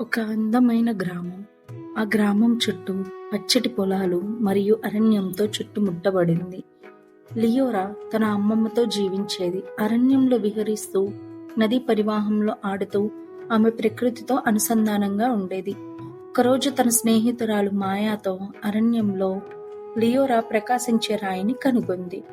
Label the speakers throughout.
Speaker 1: ఒక అందమైన గ్రామం. ఆ గ్రామం చుట్టూ పచ్చటి పొలాలు మరియు అరణ్యంతో చుట్టుముట్టబడింది. లియోరా తన అమ్మమ్మతో జీవించేది. అరణ్యంలో విహరిస్తూ నదీ పరివాహంలో ఆడుతూ ఆమె ప్రకృతితో అనుసంధానంగా ఉండేది. ఒకరోజు తన స్నేహితురాలు మాయాతో అరణ్యంలో లియోరా ప్రకాశించే రాయిని కనుగొంది.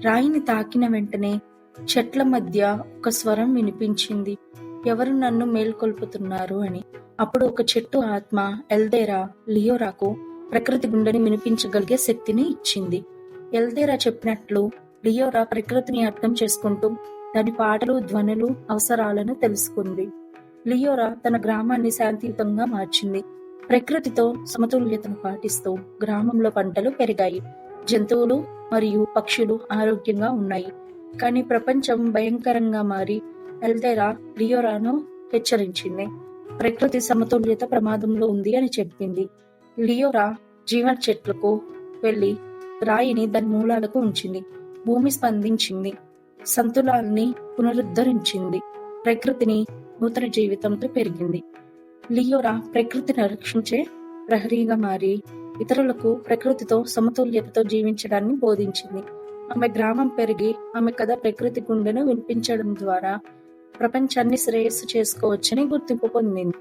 Speaker 1: రాయిని తాకిన వెంటనే చెట్ల మధ్య ఒక స్వరం వినిపించింది. ఎవరు నన్ను మేల్కొల్పుతున్నారు అని. అప్పుడు ఒక చెట్టు ఆత్మ ఎల్దేరా లియోరాకు ప్రకృతి గుండెని వినిపించగలిగే శక్తిని ఇచ్చింది. ఎల్దేరా చెప్పినట్లు లియోరా ప్రకృతిని అర్థం చేసుకుంటూ దాని పాటలు ధ్వనులు అవసరాలను తెలుసుకుంది. లియోరా తన గ్రామాన్ని శాంతియుతంగా మార్చింది. ప్రకృతితో సమతుల్యతను పాటిస్తూ గ్రామంలో పంటలు పెరిగాయి. జంతువులు మరియు పక్షులు ఆరోగ్యంగా ఉన్నాయి. కానీ ప్రపంచం భయంకరంగా మారి ఎల్దేరా లియోరాను హెచ్చరించింది. ప్రకృతి సమతుల్యత ప్రమాదంలో ఉంది అని చెప్పింది. లియోరా జీవన చెట్లకు వెళ్ళి రాయిని దాని మూలాలకు ఉంచింది. భూమి స్పందించింది. సంతులాన్ని పునరుద్ధరించింది. ప్రకృతిని నూతన జీవితంతో పెరిగింది. లియోరా ప్రకృతిని రక్షించే ప్రహరీగా మారి ఇతరులకు ప్రకృతితో సమతుల్యతతో జీవించడాన్ని బోధించింది. ఆమె గ్రామం పెరిగి ఆమె కథ ప్రకృతి గుండెను వినిపించడం ద్వారా ప్రపంచాన్ని శ్రేయస్సు చేసుకోవచ్చని గుర్తింపు పొందింది.